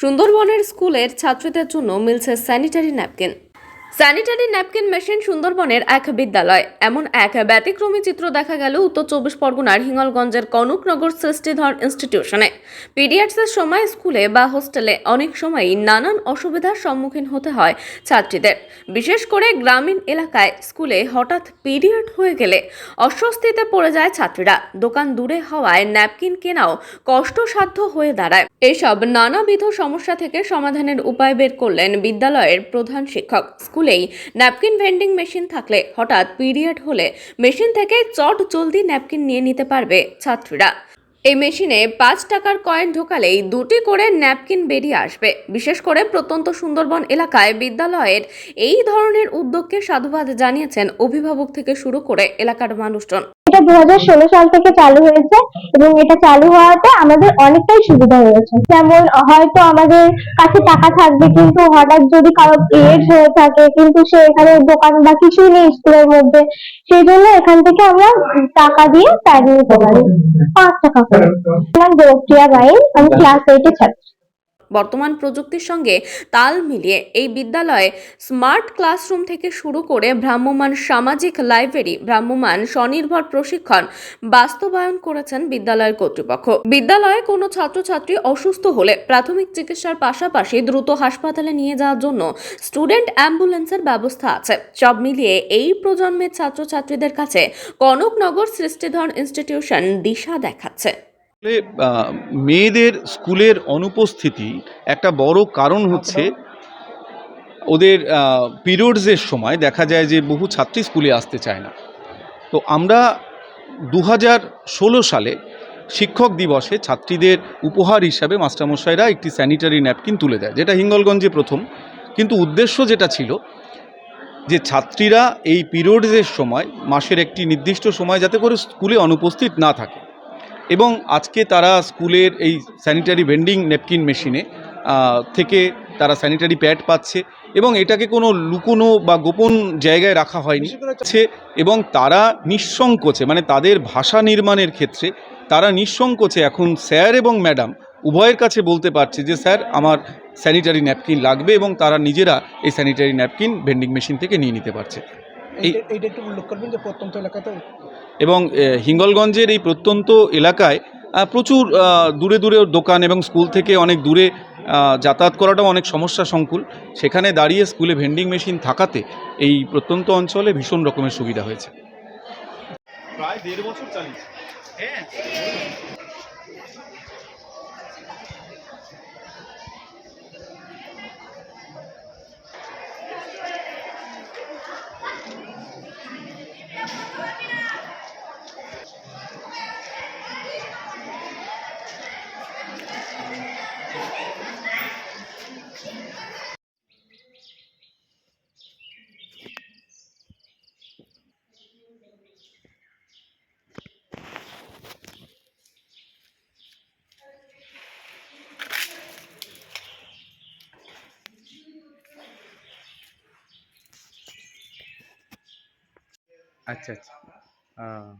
সুন্দরবনের স্কুলের ছাত্রীদের জন্য মিলছে sanitary napkin. Sanitary napkin machine সুন্দরবনের এক বিদ্যালয়। এমন এক ব্যতিক্রমী চিত্র দেখা গেল উত্তর চব্বিশ পরগনার হিঙ্গলগঞ্জের কনকনগর সৃষ্টিধর ইনস্টিটিউশনে। পিরিয়ডসের সময় স্কুলে বা হোস্টেলে অনেক সময়ই নানান অসুবিধার সম্মুখীন হতে হয় ছাত্রীদের। বিশেষ করে গ্রামীণ এলাকায় স্কুলে হঠাৎ পিরিয়ড হয়ে গেলে অস্বস্তিতে পড়ে যায় ছাত্রীরা। দোকান দূরে হওয়ায় ন্যাপকিন কেনাও কষ্টসাধ্য হয়ে দাঁড়ায়। এসব নানাবিধ সমস্যা থেকে সমাধানের উপায় বের করলেন বিদ্যালয়ের প্রধান শিক্ষক। স্কুলেই ন্যাপকিন ভেন্ডিং মেশিন থাকলে হঠাৎ পিরিয়ড হলে মেশিন থেকে চট জলদি ন্যাপকিন নিয়ে নিতে পারবে ছাত্রীরা। এই মেশিনে পাঁচ টাকার কয়েন ঢোকালেই দুটি করে ন্যাপকিন বেরিয়ে আসবে। বিশেষ করে প্রত্যন্ত সুন্দরবন এলাকায় বিদ্যালয়ের এই ধরনের উদ্যোগকে সাধুবাদ জানিয়েছেন অভিভাবক থেকে শুরু করে এলাকার মানুষজন। দু সাল থেকে চালু হয়েছে এবং এটা চালু হওয়াতে আমাদের অনেকটাই সুবিধা হয়েছে। যেমন, হয়তো আমাদের কাছে টাকা থাকবে কিন্তু হঠাৎ যদি কারও পিরিয়ড হয়ে থাকে কিন্তু সে এখানে দোকান বা কিছুই নেই স্কুলের মধ্যে, সেই জন্য এখান থেকে আমরা টাকা দিয়ে প্যাড নিতে পারি। পাঁচ টাকা করে। আমার আমি ক্লাস এইটে ছাত্রী। বর্তমান প্রযুক্তির সঙ্গে তাল মিলিয়ে এই বিদ্যালয়ে স্মার্ট ক্লাসরুম থেকে শুরু করে ভ্রাম্যমান সামাজিক লাইব্রেরি ভ্রাম্যমান স্বনির্ভর প্রশিক্ষণ বাস্তবায়ন করেছেন বিদ্যালয়ের কর্তৃপক্ষ। বিদ্যালয়ে কোনো ছাত্রছাত্রী অসুস্থ হলে প্রাথমিক চিকিৎসার পাশাপাশি দ্রুত হাসপাতালে নিয়ে যাওয়ার জন্য স্টুডেন্ট অ্যাম্বুলেন্সের ব্যবস্থা আছে। সব মিলিয়ে এই প্রজন্মের ছাত্রছাত্রীদের কাছে কনকনগর সৃষ্টিধর ইনস্টিটিউশন দিশা দেখাচ্ছে। মেয়েদের স্কুলের অনুপস্থিতি একটা বড় কারণ হচ্ছে ওদের পিরিয়ডসের সময় দেখা যায় যে বহু ছাত্রী স্কুলে আসতে চায় না। তো আমরা দু সালে শিক্ষক দিবসে ছাত্রীদের উপহার হিসাবে মাস্টারমশাইরা একটি স্যানিটারি ন্যাপকিন তুলে দেয়, যেটা হিঙ্গলগঞ্জে প্রথম। কিন্তু উদ্দেশ্য যেটা ছিল যে ছাত্রীরা এই পিরিয়ডসের সময়, মাসের একটি নির্দিষ্ট সময় যাতে করে স্কুলে অনুপস্থিত না থাকে। এবং আজকে তারা স্কুলের এই স্যানিটারি ভেন্ডিং নেপকিন মেশিনে থেকে তারা স্যানিটারি প্যাড পাচ্ছে এবং এটাকে কোনো লুকোনো বা গোপন জায়গায় রাখা হয়নি। এবং তারা নিঃসংকোচে মানে তাদের ভাষা নির্মাণের ক্ষেত্রে তারা নিঃসংকোচে এখন স্যার এবং ম্যাডাম উভয়ের কাছে বলতে পারছে যে, স্যার, আমার স্যানিটারি ন্যাপকিন লাগবে এবং তারা নিজেরা এই স্যানিটারি ন্যাপকিন ভেন্ডিং মেশিন থেকে নিয়ে নিতে পারছে। এইটা এইটা একটু উল্লেখ করবেন যে প্রত্যন্ত এলাকাতে এবং হিঙ্গলগঞ্জের এই প্রত্যন্ত এলাকায় প্রচুর দূরে দূরে দোকান এবং স্কুল থেকে অনেক দূরে যাতায়াত করাটাও অনেক সমস্যা সংকুল। সেখানে দাঁড়িয়ে স্কুলে ভেন্ডিং মেশিন থাকাতে এই প্রত্যন্ত অঞ্চলে ভীষণ রকমের সুবিধা হয়েছে। প্রায় দেড় বছর চালিয়েছে। আচ্ছা আচ্ছা। আহ,